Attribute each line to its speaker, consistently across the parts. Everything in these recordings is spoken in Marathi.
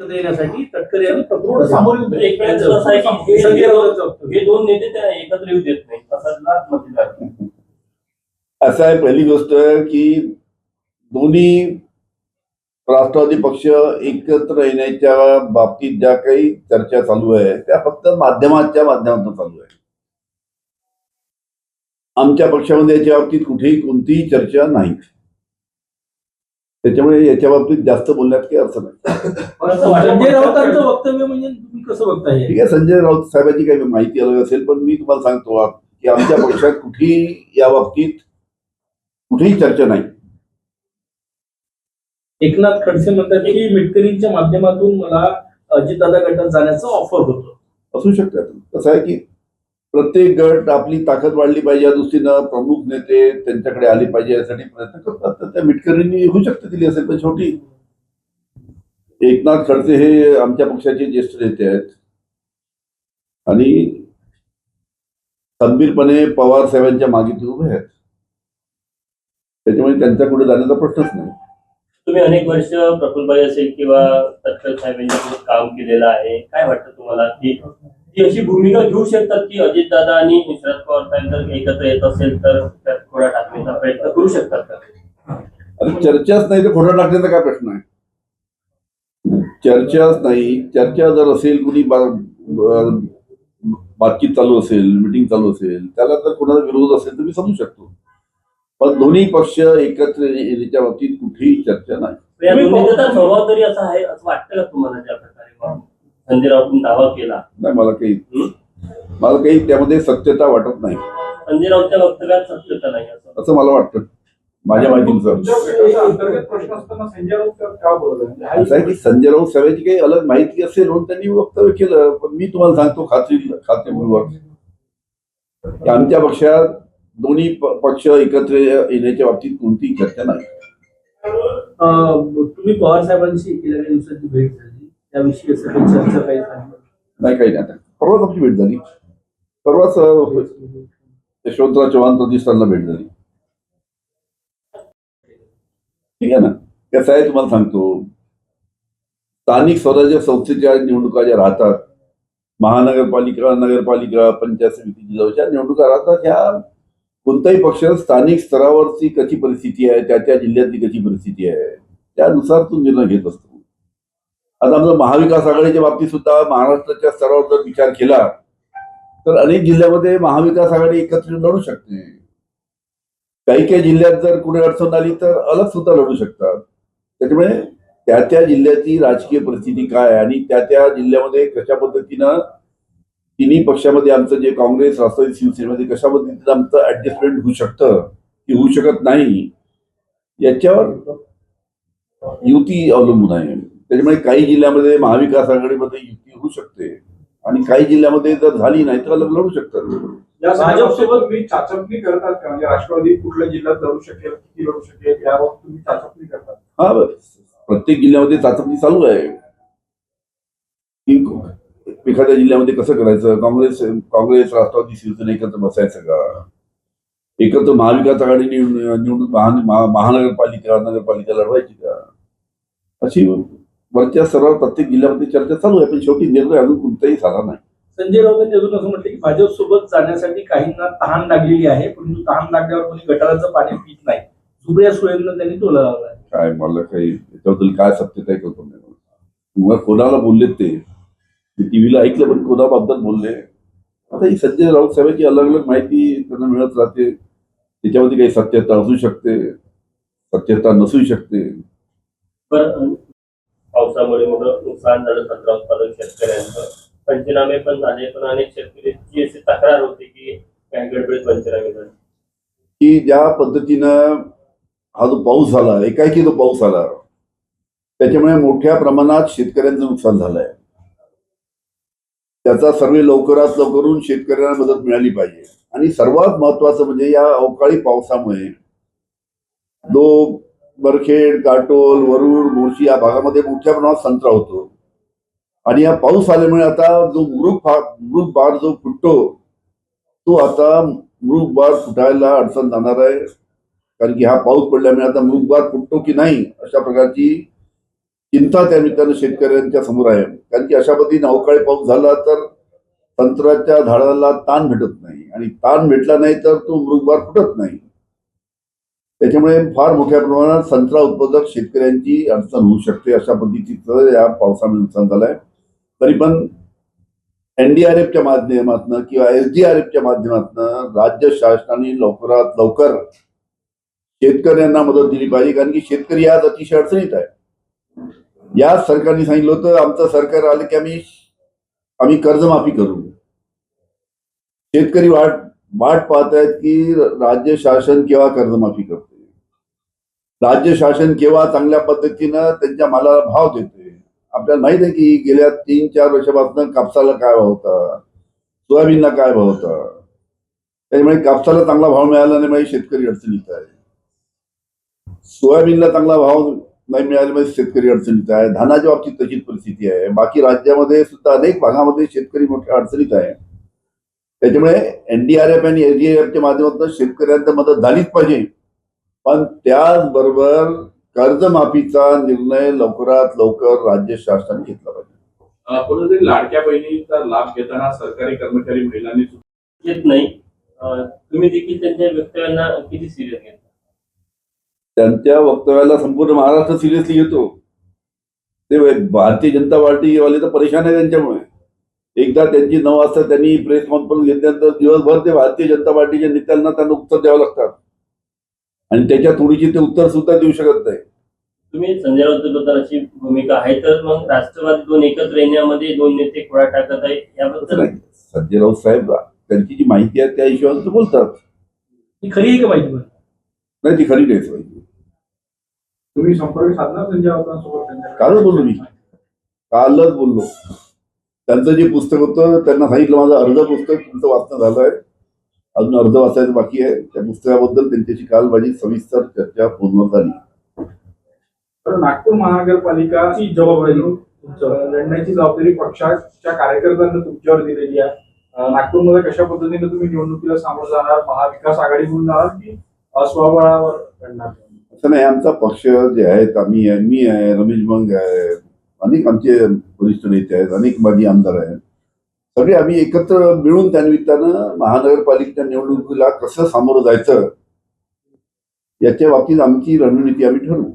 Speaker 1: देण्यासाठी तटकरे यांनी
Speaker 2: सामोरे
Speaker 3: हे-. हे दोन नेते त्या एकत्र येऊ देत नाही असं
Speaker 4: आहे पहिली गोष्ट की दोन्ही राष्ट्रवादी पक्ष एकत्र येण्याच्या बाबतीत ज्या काही चर्चा चालू आहे त्या फक्त माध्यमाच्या माध्यमातून चालू आहे. आमच्या पक्षामध्ये याच्या बाबतीत कुठेही कोणतीही चर्चा नाही. त्याच्यामुळे याच्या बाबतीत जास्त बोलण्यात काही अर्थ नाही.
Speaker 1: संजय राऊतांचं वक्तव्य म्हणजे तुम्ही कसं बघताय?
Speaker 4: ठीक आहे संजय राऊत साहेबांची काही माहिती अलग असेल पण मी तुम्हाला सांगतो की आमच्या पक्षात कुठेही या बाबतीत कुठेही चर्चा नाही.
Speaker 1: एकनाथ खडसे म्हणतात की मिटकरींच्या माध्यमातून मला अजितदादा गटात जाण्याचं ऑफर होतं.
Speaker 4: असू शकतात कसं आहे की प्रत्येक गट आपली ताकद वाढली पाहिजे या दृष्टीनं प्रमुख नेते त्यांच्याकडे आले पाहिजे यासाठी प्रयत्न करतात. तर त्या मिटकरींनी होऊ शकते दिली असेल पण छोटी एकनाथ खडसे हे आमच्या पक्षाचे ज्येष्ठ नेते आहेत. आणि खंबीरपणे पवार साहेबांच्या मागे ते उभे आहेत. त्याच्यामुळे त्यांच्या पुढे जाण्याचा प्रश्नच नाही.
Speaker 3: तुम्ही अनेक वर्ष प्रफुल्लभाई असेल किंवा तत्काल काम केलेलं आहे. काय वाटतं तुम्हाला? की ती अशी भूमिका घेऊ शकतात की अजितदादा आणि शरद पवार साहेब जर एकत्र येत असेल तर त्यात थोडा टाकण्याचा प्रयत्न करू शकतात का?
Speaker 4: चर्चाच नाही तर खोटा टाकण्याचा काय प्रश्न आहे? चर्चाच नाही. चर्चा जर असेल कुणी बातचीत चालू असेल मिटिंग चालू असेल त्याला जर कोणाचा विरोध असेल तर मी समजू शकतो. पण दोन्ही पक्ष एकत्र येण्याच्या बाबतीत कुठेही चर्चा नाही.
Speaker 3: तरी असा आहे असं वाटतं का तुम्हाला ज्या प्रकारे संजय राऊतांनी दावा केला.
Speaker 4: नाही मला काही मला काही त्यामध्ये सत्यता वाटत नाही.
Speaker 3: संजय राऊतच्या वक्तव्यात सत्यता नाही असं.
Speaker 4: असं मला वाटतं. माझ्या माहितीनुसार.
Speaker 2: राऊत? म्हणजे हा
Speaker 4: असं आहे की संजय राऊत साहेबांची काही अलग माहिती असेल म्हणून त्यांनी वक्तव्य केलं पण मी तुम्हाला सांगतो खात्री खात्रीपूर्वक की आमच्या पक्षात दोन्ही प- पक्ष एकत्र येण्याच्या बाबतीत कोणतीही चर्चा नाही.
Speaker 1: तुम्ही पवार साहेबांशी गेल्या दिवसाची भेट झाली. त्याविषयी असं काही चर्चा काही झाली?
Speaker 4: नाही काही नाही. परवाच आमची भेट झाली. परवाच अं, यशवंतराव चव्हाण प्रतिष्ठानला भेट झाली. ठीक आहे ना? कसं आहे तुम्हाला सांगतो. स्थानिक स्वराज्य संस्थेच्या निवडणुका ज्या राहतात महानगरपालिका नगरपालिका पंचायत समिती जवळच्या निवडणुका राहतात ह्या कोणताही पक्ष स्थानिक स्तरावरची कशी परिस्थिती आहे त्या त्या जिल्ह्यातली कशी परिस्थिती आहे त्यानुसार तो निर्णय घेत असतो. आता आमचं महाविकास आघाडीच्या बाबतीत सुद्धा महाराष्ट्राच्या स्तरावर जर विचार केला तर अनेक जिल्ह्यामध्ये महाविकास आघाडी एकत्र लढू शकते. काही काही जिल्ह्यात जर कुठे अडचण आली तर अलग सुद्धा लढू शकतात. त्याच्यामुळे त्या त्या जिल्ह्याची राजकीय परिस्थिती काय आहे? आणि त्या त्या जिल्ह्यामध्ये कशा पद्धतीनं तिन्ही पक्षामध्ये आमचं जे काँग्रेस राष्ट्रवादी शिवसेनेमध्ये कशा पद्धतीनं आमचं ऍडजस्टमेंट होऊ शकतं की होऊ शकत नाही याच्यावर युती अवलंबून आहे. त्याच्यामुळे काही जिल्ह्यामध्ये महाविकास आघाडीमध्ये युती होऊ शकते. आणि काही जिल्ह्यामध्ये जर झाली नाही तर लढू शकतात.
Speaker 1: भाजपसोबत
Speaker 2: तुम्ही चाचपणी करतात का? म्हणजे राष्ट्रवादी कुठल्या जिल्ह्यात लढू शकेल किती लढू शकेल यावर तुम्ही चाचपणी करतात.
Speaker 4: हा. प्रत्येक जिल्ह्यामध्ये चाचपणी चालू आहे. एखाद्या जिल्ह्यामध्ये कसं करायचं? काँग्रेस काँग्रेस राष्ट्रवादी शिवसेना एकत्र बसायचं का? एकत्र महाविकास आघाडी निवड- निवडणूक महा- महा- महानगरपालिका नगरपालिका लढवायची का? अशी वरच्या स्तरावर प्रत्येक जिल्ह्यामध्ये चर्चा चालू आहे पण शेवटी निर्णय अजून कोणताही झाला नाही.
Speaker 1: संजय राऊतांनी अजून असं म्हटलं की भाजप सोबत जाण्यासाठी काहींना तहान लागलेली आहे परंतु तहान लागल्यावर कोणी गटाराचं पाणी पित नाही. झुबड्या सुळेंना त्यांनी टोला लावला
Speaker 4: काय मला काही त्याच्याबद्दल काय सत्यता आहे कळतो नाही कोणाला बोललेत ते? मी टीव्हीला ऐकलं पण कोणाबद्दल बोलले? आता ही संजय राऊत साहेबांची अलग अलग माहिती त्यांना मिळत राहते. त्याच्यामध्ये काही सत्यता असू शकते सत्यता नसू शकते.
Speaker 3: पावसामुळे मोठं नुकसान झालं. संत्रा उत्पादक शेतकऱ्यांचं. पंचनामे पण झाले पण अनेक शेतकऱ्यांची अशी तक्रार होती की काही गडबडीत पंचनामे झाले.
Speaker 4: की ज्या पद्धतीनं हा जो पाऊस झाला एकाएकी जो पाऊस आला त्याच्यामुळे मोठ्या प्रमाणात शेतकऱ्यांचं नुकसान झालंय. त्याचा सर्वे लवकरात लवकरून शेतकऱ्यांना मदत मिळाली पाहिजे. आणि सर्वात महत्वाचं म्हणजे या अवकाळी पावसामुळे जो बरखेड काटोल वरुड मोर्शी या भागामध्ये मोठ्या प्रमाणात संत्रा होतो. आणि या पाऊस आल्यामुळे आता जो मृग फा मृग बार जो फुटतो तो आता मृग बार फुटायला अडचण जाणार आहे. कारण की हा पाऊस पडल्यामुळे आता मृग बार फुटतो की नाही अशा प्रकारची चिंता त्या निमित्तानं शेतकऱ्यांच्या समोर आहे. कारण की अशा पद्धतीने अवकाळी पाऊस झाला तर संत्र्याच्या झाडाला ताण भेटत नाही. आणि ताण भेटला नाही तर तो मृगवार फुटत नाही. त्याच्यामुळे फार मोठ्या प्रमाणात संत्रा उत्पादक शेतकऱ्यांची अडचण होऊ शकते अशा पद्धतीचं या पावसामुळे नुकसान झालंय. तरी पण एनडीआरएफच्या माध्यमातून किंवा एसडीआरएफच्या माध्यमातून राज्य शासनाने लवकरात लवकर शेतकऱ्यांना मदत दिली पाहिजे कारण की शेतकरी आज अतिशय अडचणीत आहे. या सरकारने सांगितलं होतं आमचं सरकार आलं की आम्ही आम्ही कर्जमाफी करू. शेतकरी वाट वाट पाहत आहेत की राज्य शासन केव्हा कर्जमाफी करते राज्य शासन केव्हा चांगल्या पद्धतीनं त्यांच्या मालाला भाव देते आपल्याला माहीत आहे की गेल्या तीन चार वर्षापासून कापसाला काय भाव होता? सोयाबीनला काय भाव होता? त्याच्यामुळे कापसाला चांगला भाव मिळाला नाही म्हणजे शेतकरी अडचणीत आहे. सोयाबीनला चांगला भाव नाही मिळाल्यामुळे म्हणजे शेतकरी अडचणीत आहे. धानाच्या बाबतीत तशीच परिस्थिती आहे. बाकी राज्यामध्ये सुद्धा अनेक भागामध्ये शेतकरी मोठ्या अडचणीत आहे. त्याच्यामुळे एनडीआरएफ आणि एनडीआरएफच्या माध्यमातून शेतकऱ्यांना मदत झालीच पाहिजे. पण त्याचबरोबर कर्जमाफीचा निर्णय लवकरात लवकर राज्य शासनाने घेतला पाहिजे.
Speaker 2: कुठेतरी लाडक्या बहिणीचा लाभ घेताना सरकारी कर्मचारी महिलांनी
Speaker 3: येत नाही. तुम्ही देखील त्यांच्या वक्तव्यांना किती सिरियस घेता?
Speaker 4: त्यांच्या वक्तव्याला संपूर्ण महाराष्ट्र सिरियसली घेतो. ते भारतीय जनता पार्टी वाले तर परेशान आहे त्यांच्यामुळे. एकदा त्यांची नऊ वाजता त्यांनी प्रेस कॉन्फरन्स घेतल्यानंतर दिवसभर ते भारतीय जनता पार्टीच्या नेत्यांना त्यांना उत्तर द्यावं लागतात. आणि त्याच्या थोडीशी ते उत्तर सुद्धा देऊ शकत नाही.
Speaker 3: तुम्ही संजय राऊतबद्दल अशी भूमिका आहे तर मग राष्ट्रवादी दोन एकत्र येण्यामध्ये दोन नेते खोडा टाकत आहे
Speaker 4: तसं
Speaker 3: याबद्दल
Speaker 4: संजय राऊत साहेब त्यांची जी माहिती आहे त्या हिशोबाने ते बोलतात.
Speaker 1: ही खरी आहे का माहिती
Speaker 4: नाही ती खरी नाहीच पाहिजे
Speaker 2: तुम्ही संपर्क साधला संजय राऊतांसोबत
Speaker 4: कालच बोललो मी. कालच बोललो. त्यांचं जे पुस्तक होतं त्यांना सांगितलं माझं अर्ध पुस्तक तुमचं वाचणं झालं आहे. अजून अर्ध वाचायचं बाकी आहे. त्या पुस्तकाबद्दल त्यांच्याशी काल माझी सविस्तर चर्चा फोनवर झाली.
Speaker 2: तर नागपूर महानगरपालिका
Speaker 1: ची जबाबदारी.
Speaker 2: लढण्याची जबाबदारी पक्षाच्या कार्यकर्त्यांना तुमच्यावर दिलेली आहे. नागपूरमध्ये कशा पद्धतीने तुम्ही निवडणुकीला सामोरं जाणार? महाविकास आघाडीकडून जाणार की स्वबळावर लढणार?
Speaker 4: असं नाही आमचा पक्ष जे आहेत आम्ही आहे मी आहे रमेश बंग आहे अनेक आमचे वरिष्ठ नेते आहेत अनेक माजी आमदार आहेत. सगळे आम्ही एकत्र मिळून त्या निमित्तानं महानगरपालिकेच्या निवडणुकीला कसं सामोरं जायचं याच्या बाबतीत आमची रणनीती आम्ही ठरवू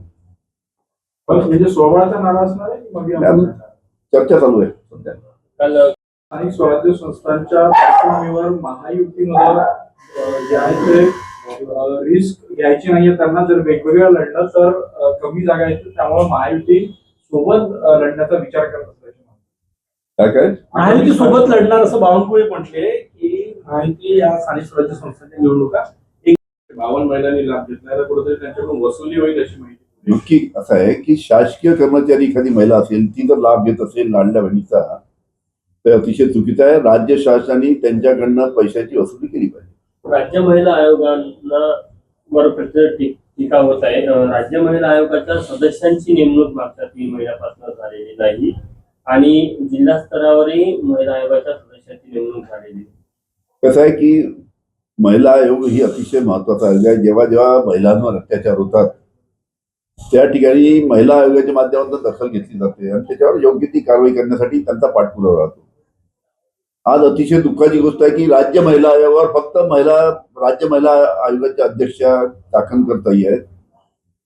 Speaker 2: पण म्हणजे स्वबळाचा नारा असणार आहे.
Speaker 4: चर्चा चालू आहे सध्या
Speaker 2: स्थानिक स्वराज्य संस्थांच्या पार्श्वभूमीवर महायुतीमध्ये जे आहे ते रिस्क घ्यायची नाहीये त्यांना जर वेगवेगळं लढलं तर कमी जागा येतील त्यामुळे महायुती सोबत लढण्याचा विचार करत म्हणतात.
Speaker 4: काय काय?
Speaker 1: महायुती सोबत लढणार असं बावनकुळे म्हटले की महायुती या स्थानिक स्वराज्य संस्थांच्या निवडणुका
Speaker 2: बावन्न महिलांनी लाभ घेतला तर कुठेतरी त्यांच्याकडून वसुली होईल अशी माहिती
Speaker 4: नक्की असं आहे की शासकीय कर्मचारी एखादी महिला असेल ती जर लाभ घेत असेल लाडल्या बहिणीचा तर अतिशय चुकीचं आहे. राज्य शासनाने त्यांच्याकडनं पैशाची वसुली केली पाहिजे.
Speaker 3: राज्य महिला आयोगांना वर टीका होत आहे. राज्य महिला आयोगाच्या सदस्यांची नेमणूक मागच्या तीन महिन्यापासून झालेली नाही. आणि जिल्हा स्तरावरही महिला आयोगाच्या सदस्याची नेमणूक झालेली
Speaker 4: कसं आहे की महिला आयोग ही अतिशय महत्त्वाचा आयोग आहे. जेव्हा जेव्हा महिलांवर अत्याचार होतात त्या ठिकाणी महिला आयोगाच्या माध्यमातून दखल घेतली जाते आणि त्याच्यावर योग्य ती कारवाई करण्यासाठी त्यांचा पाठपुरावा राहतो. आज अतिशय दुःखाची गोष्ट आहे की राज्य महिला आयोगावर फक्त महिला राज्य महिला आयोगाच्या अध्यक्षा दाखल करताही आहेत.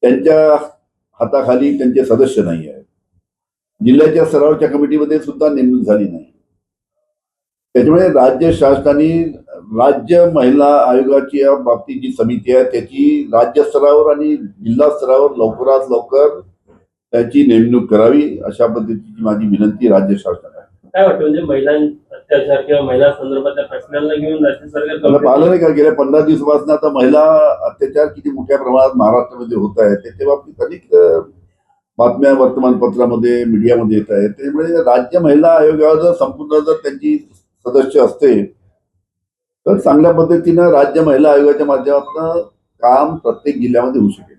Speaker 4: त्यांच्या हाताखाली त्यांचे सदस्य नाही आहेत. जिल्ह्याच्या सरावच्या कमिटीमध्ये सुद्धा नेमणूक झाली नाही. त्याच्यामुळे राज्य शासनाने राज्य महिला आयोगाची या बाबतीत जी समिती आहे त्याची राज्य स्तरावर आणि जिल्हा स्तरावर लवकरात लवकर त्याची नेमणूक करावी अशा पद्धतीची माझी विनंती राज्य शासनाला आहे.
Speaker 3: काय वाटतं म्हणजे महिला अत्याचार किंवा महिला संदर्भातल्या प्रश्नांना घेऊन राज्य सरकार
Speaker 4: मला पाहिलं नाही का गेल्या पंधरा दिवसापासून आता महिला अत्याचार किती मोठ्या प्रमाणात महाराष्ट्रामध्ये होत आहे त्याच्या बाबतीत अनेक बातम्या वर्तमानपत्रामध्ये मीडियामध्ये येत आहेत. त्यामुळे राज्य महिला आयोगावर जर संपूर्ण जर त्यांची सदस्य असते तर चांगल्या पद्धतीनं राज्य महिला आयोगाच्या माध्यमातून काम प्रत्येक जिल्ह्यामध्ये होऊ शकेल.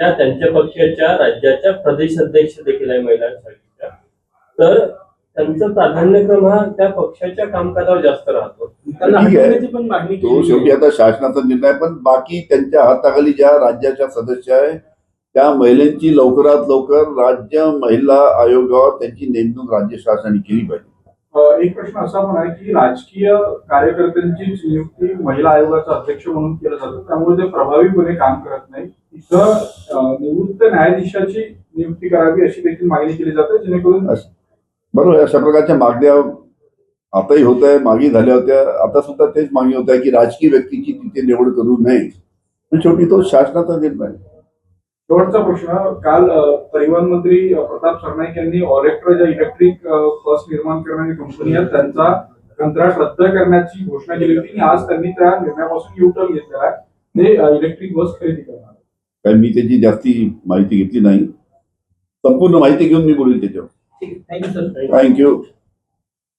Speaker 3: त्या त्यांच्या पक्षाच्या राज्याच्या प्रदेश अध्यक्ष देखील आहे महिलांसाठीच्या. तर त्यांचा प्राधान्यक्रम हा त्या पक्षाच्या कामकाजावर जास्त राहतो.
Speaker 1: पण मागणी
Speaker 4: तो शेवटी आता शासनाचा निर्णय पण बाकी त्यांच्या हाताखाली ज्या राज्याच्या सदस्य आहे त्या महिलांची लवकरात लवकर राज्य महिला आयोगावर त्यांची नेमणूक राज्य शासनाने केली पाहिजे.
Speaker 2: एक प्रश्न असा पण आहे की राजकीय कार्यकर्त्यांची नियुक्ती महिला आयोगाचा अध्यक्ष म्हणून केलं जातं. त्यामुळे ते प्रभावीपणे काम करत नाही तिथं निवृत्त न्यायाधीशाची नियुक्ती करावी अशी देखील मागणी केली जाते जेणेकरून
Speaker 4: बरोबर अशा प्रकारच्या मागण्या आताही होत आहे मागे झाल्या होत्या. आता सुद्धा तेच मागणी होत आहे की राजकीय व्यक्तीची तिथे निवड करू नये. पण शेवटी तो शासनाचा निर्णय.
Speaker 2: शेवटचा प्रश्न काल परिवहन मंत्री प्रताप सरनाईक यांनी ऑलेक्ट्रा ज्या इलेक्ट्रिक बस निर्माण करणारी कंपनी आहे त्यांचा कंत्राट रद्द करण्याची घोषणा केली होती आणि आज त्यांनी त्या निर्णयापासून युटर्न घेतलेला आहे. ते इलेक्ट्रिक बस खरेदी करणार
Speaker 4: कारण मी त्याची जास्ती माहिती घेतली नाही. संपूर्ण माहिती घेऊन मी बोलेल त्याच्यावर.
Speaker 1: ठीक आहे. Thank you sir
Speaker 4: thank you